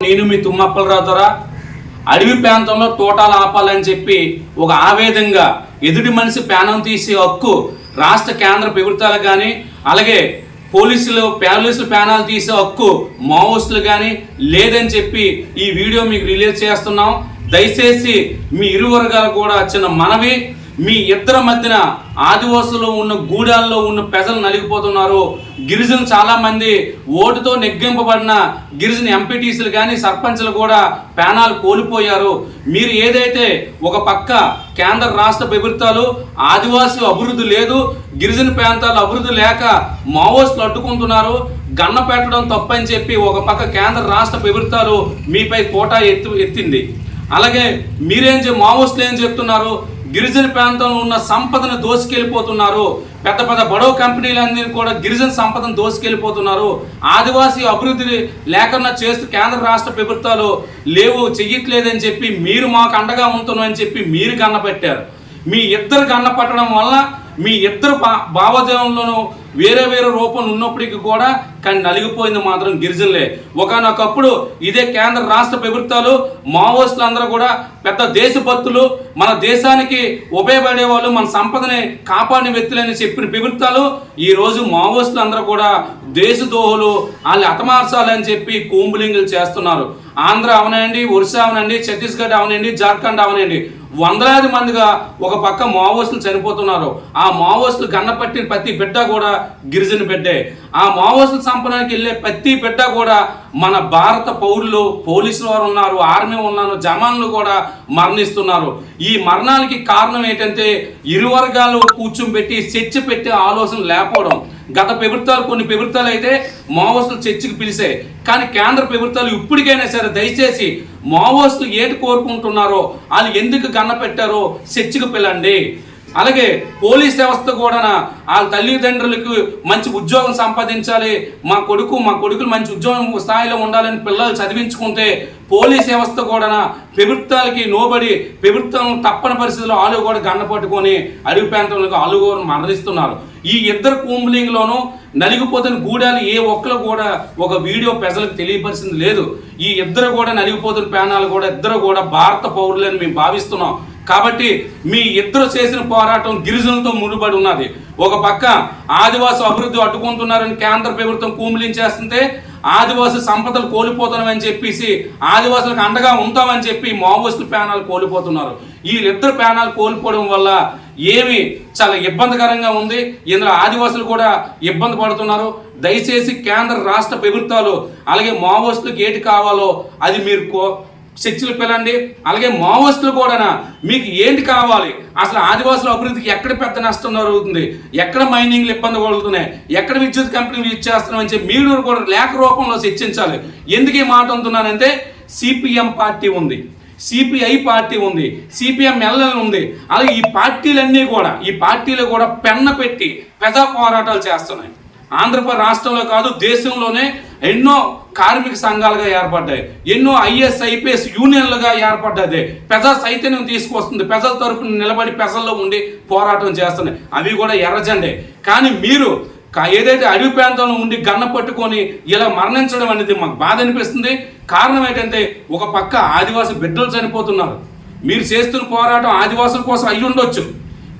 నేను మీ తుమ్మప్పలరావు ద్వారా అడవి ప్రాంతంలో తోటాలు ఆపాలని చెప్పి ఒక ఆవేదంగా ఎదుటి మనిషి ప్రాణం తీసే హక్కు రాష్ట్ర కేంద్ర ప్రభుత్వాలు కానీ అలాగే పోలీసులు పోలీసులు ప్యానాలు తీసే హక్కు మావోయిస్టులు కానీ లేదని చెప్పి ఈ వీడియో మీకు రిలీజ్ చేస్తున్నాం. దయచేసి మీ ఇరు వర్గాలు కూడా చిన్న మనవి. మీ ఇద్దరి మధ్యన ఆదివాసులు ఉన్న గూడాల్లో ఉన్న ప్రజలు నలిగిపోతున్నారు గిరిజన చాలా మంది ఓటుతో నెగ్గింపబడిన గిరిజన ఎంపీటీసీలు కానీ సర్పంచ్లు కూడా ప్రాణాలు కోల్పోయారు. మీరు ఏదైతే ఒక పక్క కేంద్ర రాష్ట్ర ప్రభుత్వాలు ఆదివాసీ అభివృద్ధి లేదు గిరిజన ప్రాంతాలు అభివృద్ధి లేక మావోయిస్టులు అడ్డుకుంటున్నారు గన్న పెట్టడం తప్పని చెప్పి ఒక పక్క కేంద్ర రాష్ట్ర ప్రభుత్వాలు మీపై కోటా ఎత్తు ఎత్తింది. అలాగే మీరేం చె మావోయిస్టులు ఏం చెప్తున్నారు? గిరిజన ప్రాంతంలో ఉన్న సంపదను దోసుకెళ్ళిపోతున్నారు. పెద్ద పెద్ద బడో కంపెనీలన్నీ కూడా గిరిజన సంపదను దోసుకెళ్ళిపోతున్నారు. ఆదివాసీ అభివృద్ధి లేకుండా చేస్తూ కేంద్ర రాష్ట్ర ప్రభుత్వాలు లేవు చెయ్యట్లేదని చెప్పి మీరు మాకు అండగా ఉంటున్నామని చెప్పి మీరు కన్నపెట్టారు మీ ఇద్దరు కన్నపట్టడం వల్ల మీ ఇద్దరు భా భావజాలంలోనూ వేరే వేరే రూపం ఉన్నప్పటికీ కూడా కానీ నలిగిపోయింది మాత్రం గిరిజనులే. ఒకనొకప్పుడు ఇదే కేంద్ర రాష్ట్ర ప్రభుత్వాలు మావోయిస్టులు అందరూ కూడా పెద్ద దేశభక్తులు మన దేశానికి ఉపయోగపడే వాళ్ళు మన సంపదని కాపాడిన వ్యక్తులని చెప్పిన ప్రభుత్వాలు ఈరోజు మావోయిస్టులు అందరూ కూడా దేశద్రోహులు వాళ్ళు అటమార్చాలని చెప్పి కూంబులింగులు చేస్తున్నారు. ఆంధ్ర అవనండి ఒరిస్సా అవనండి ఛత్తీస్గఢ్ అవనండి జార్ఖండ్ అవనండి. వందలాది మందిగా ఒక పక్క మావోస్టులు చనిపోతున్నారు. ఆ మావోస్టులు గన్నపట్టిన ప్రతి బిడ్డ కూడా గిరిజన బిడ్డే. ఆ మావోయిస్టుల సంపడానికి వెళ్ళే ప్రతి బిడ్డ కూడా మన భారత పౌరులు పోలీసులు వారు ఉన్నారు ఆర్మీ ఉన్నారు జమాన్లు కూడా మరణిస్తున్నారు. ఈ మరణానికి కారణం ఏంటంటే ఇరు వర్గాలు కూర్చోబెట్టి చర్చ పెట్టే ఆలోచన లేకపోవడం. గత ప్రభుత్వాలు కొన్ని ప్రభుత్వాలు అయితే మావోయిస్టులు చర్చికి పిలిచాయి కానీ కేంద్ర ప్రభుత్వాలు ఇప్పటికైనా సరే దయచేసి మావోయిస్టులు ఏటి కోరుకుంటున్నారో వాళ్ళు ఎందుకు గన్న పెట్టారో చర్చికి పిలండి. అలాగే పోలీస్ వ్యవస్థ కూడా వాళ్ళ తల్లిదండ్రులకు మంచి ఉద్యోగం సంపాదించాలి. మా కొడుకు మా కొడుకులు మంచి ఉద్యోగం స్థాయిలో ఉండాలని పిల్లలు చదివించుకుంటే పోలీస్ వ్యవస్థ కూడా ప్రభుత్వాలకి నోబడి ప్రభుత్వం తప్పని పరిస్థితుల్లో ఆలు కూడా గన్న పట్టుకొని అడవి ప్రాంతంలో ఆలు కూడా మరణిస్తున్నారు. ఈ ఇద్దరు కూంబ్లింగ్లోనూ నలిగిపోతున్న గూడాలు ఏ ఒక్కరు కూడా ఒక వీడియో ప్రజలకు తెలియపరిచింది లేదు. ఈ ఇద్దరు కూడా నలిగిపోతున్న ప్రాణాలు కూడా ఇద్దరు కూడా భారత పౌరులని మేము భావిస్తున్నాం. కాబట్టి మీ ఇద్దరు చేసిన పోరాటం గిరిజనులతో ముడిపడి ఉన్నది. ఒక పక్క ఆదివాసి అభివృద్ధి అడ్డుకుంటున్నారని కేంద్ర ప్రభుత్వం కూములించేస్తుంటే ఆదివాసి సంపదలు కోల్పోతున్నామని చెప్పేసి ఆదివాసులకు అండగా ఉంటామని చెప్పి మావోయిస్టు ప్రాణాలు కోల్పోతున్నారు. వీళ్ళిద్దరు ప్యానాలు కోల్పోవడం వల్ల ఏమి చాలా ఇబ్బందికరంగా ఉంది. ఇందులో ఆదివాసులు కూడా ఇబ్బంది పడుతున్నారు. దయచేసి కేంద్ర రాష్ట్ర ప్రభుత్వాలు అలాగే మావోయిస్టులకు ఏటి కావాలో అది మీరు కో చర్చలు పిలండి అలాగే మావోయిస్టులు కూడా మీకు ఏంటి కావాలి? అసలు ఆదివాసుల అభివృద్ధికి ఎక్కడ పెద్ద నష్టం జరుగుతుంది? ఎక్కడ మైనింగ్లు ఇబ్బంది పడుతున్నాయి? ఎక్కడ విద్యుత్ కంపెనీలు ఇచ్చేస్తున్నాం అని చెప్పి మీరు కూడా లేఖ రూపంలో చర్చించాలి. ఎందుకు ఈ మాట అంటున్నానంటే సిపిఎం పార్టీ ఉంది సిపిఐ పార్టీ ఉంది సిపిఎం ఎల్ఎల్ ఉంది అలాగే ఈ పార్టీలన్నీ కూడా ఈ పార్టీలు కూడా పెన్న పెట్టి పెద్ద పోరాటాలు చేస్తున్నాయి. ఆంధ్రప్రదేశ్ రాష్ట్రంలో కాదు దేశంలోనే ఎన్నో కార్మిక సంఘాలుగా ఏర్పడ్డాయి. ఎన్నో ఐఎస్ ఐపీఎస్ యూనియన్లుగా ఏర్పడ్డది. ప్రజా చైతన్యం తీసుకొస్తుంది. పెజల తరపున నిలబడి పెజల్లో ఉండి పోరాటం చేస్తున్నాయి. అవి కూడా ఎర్రజెండే. కానీ మీరు ఏదైతే అడవి ప్రాంతంలో ఉండి గన్న పట్టుకొని ఇలా మరణించడం అనేది మాకు బాధ అనిపిస్తుంది. కారణం ఏంటంటే ఒక పక్క ఆదివాసీ బిడ్డలు చనిపోతున్నారు. మీరు చేస్తున్న పోరాటం ఆదివాసుల కోసం అయ్యి ఉండొచ్చు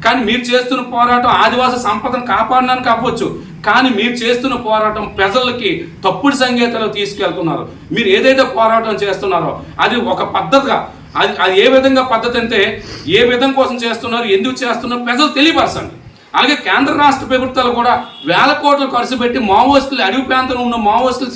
కానీ మీరు చేస్తున్న పోరాటం ఆదివాసీ సంపదను కాపాడడానికి అవ్వచ్చు. కానీ మీరు చేస్తున్న పోరాటం ప్రజలకి తప్పుడు సంకేతాలు తీసుకెళ్తున్నారు. మీరు ఏదైతే పోరాటం చేస్తున్నారో అది ఒక పద్ధతిగా అది అది ఏ విధంగా పద్ధతి అంటే ఏ విధం కోసం చేస్తున్నారు ఎందుకు చేస్తున్నారు ప్రజలు తెలియపరచండి. అలాగే కేంద్ర రాష్ట్ర ప్రభుత్వాలు కూడా వేల కోట్లు ఖర్చు పెట్టి మావోయిస్టులు అడవి ప్రాంతంలో ఉన్న మావోయిస్టులు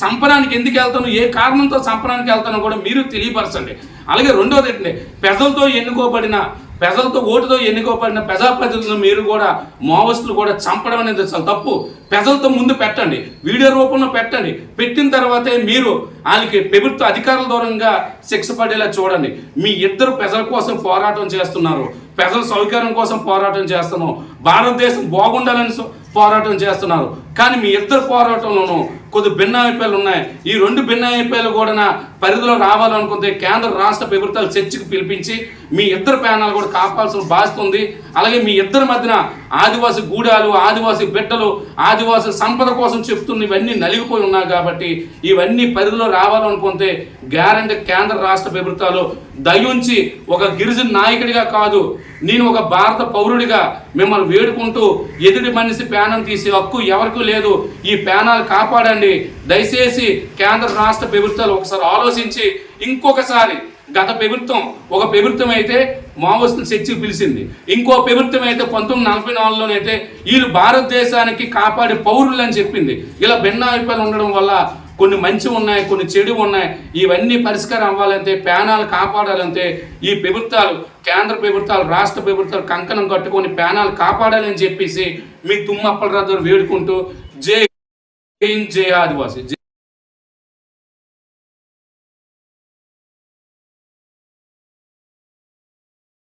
సంపరానికి ఎందుకు వెళ్తాను ఏ కారణంతో సంపరానికి వెళ్తానో కూడా మీరు తెలియపరచండి. అలాగే రెండోది ఏంటంటే ప్రజలతో ఎన్నుకోబడిన ప్రజలతో ఓటుతో ఎన్నుకోబడిన ప్రజాప్రతినిధులను మీరు కూడా మావోయిస్టులు కూడా చంపడం అనేది చాలా తప్పు. ప్రజలతో ముందు పెట్టండి. వీడియో రూపంలో పెట్టండి. పెట్టిన తర్వాతే మీరు వాళ్ళకి ప్రభుత్వ అధికారుల దూరంగా శిక్ష పడేలా చూడండి. మీ ఇద్దరు ప్రజల కోసం పోరాటం చేస్తున్నారు. ప్రజల సౌకర్యం కోసం పోరాటం చేస్తున్నాం. భారతదేశం బాగుండాలని పోరాటం చేస్తున్నారు. కానీ మీ ఇద్దరు పోరాటంలోనూ కొద్ది భిన్నాభిప్రాయాలు ఉన్నాయి. ఈ రెండు భిన్నాభిప్రాయాలు కూడా పరిధిలో రావాలనుకుంటే కేంద్ర రాష్ట్ర ప్రభుత్వాలు చర్చకు పిలిపించి మీ ఇద్దరు ప్యానాలు కూడా కాపాల్సిన బాధ్యత ఉంది. అలాగే మీ ఇద్దరి మధ్యన ఆదివాసి గూడాలు ఆదివాసి బిడ్డలు ఆదివాసి సంపద కోసం చెప్తున్న ఇవన్నీ నలిగిపోయి ఉన్నాయి కాబట్టి ఇవన్నీ పరిధిలో రావాలనుకుంటే గ్యారంటీ కేంద్ర రాష్ట్ర ప్రభుత్వాలు దయుంచి ఒక గిరిజన నాయకుడిగా కాదు నేను ఒక భారత పౌరుడిగా మిమ్మల్ని వేడుకుంటూ ఎదుటి మనిషి ప్యానం తీసే హక్కు ఎవరికీ లేదు. ఈ ప్యానాలు కాపాడండి. దయచేసి కేంద్ర రాష్ట్ర ప్రభుత్వాలు ఒకసారి ఆలోచన ఆలోచించి ఇంకొకసారి గత ప్రభుత్వం ఒక ప్రభుత్వం అయితే మావోయిస్టులు చర్చకు పిలిచింది. ఇంకో ప్రభుత్వం అయితే పంతొమ్మిది నలభై నాలుగులోనైతే వీళ్ళు భారతదేశానికి కాపాడే పౌరులు అని చెప్పింది. ఇలా భిన్నాభిప్రాయాలు ఉండడం వల్ల కొన్ని మంచి ఉన్నాయి కొన్ని చెడు ఉన్నాయి. ఇవన్నీ పరిష్కారం అవ్వాలంటే ప్యానాలు కాపాడాలంటే ఈ ప్రభుత్వాలు కేంద్ర ప్రభుత్వాలు రాష్ట్ర ప్రభుత్వాలు కంకణం కట్టుకొని ప్యానాలు కాపాడాలని చెప్పేసి మీ తుమ్మప్పల రాజు వేడుకుంటూ జై జై ఆదివాసి.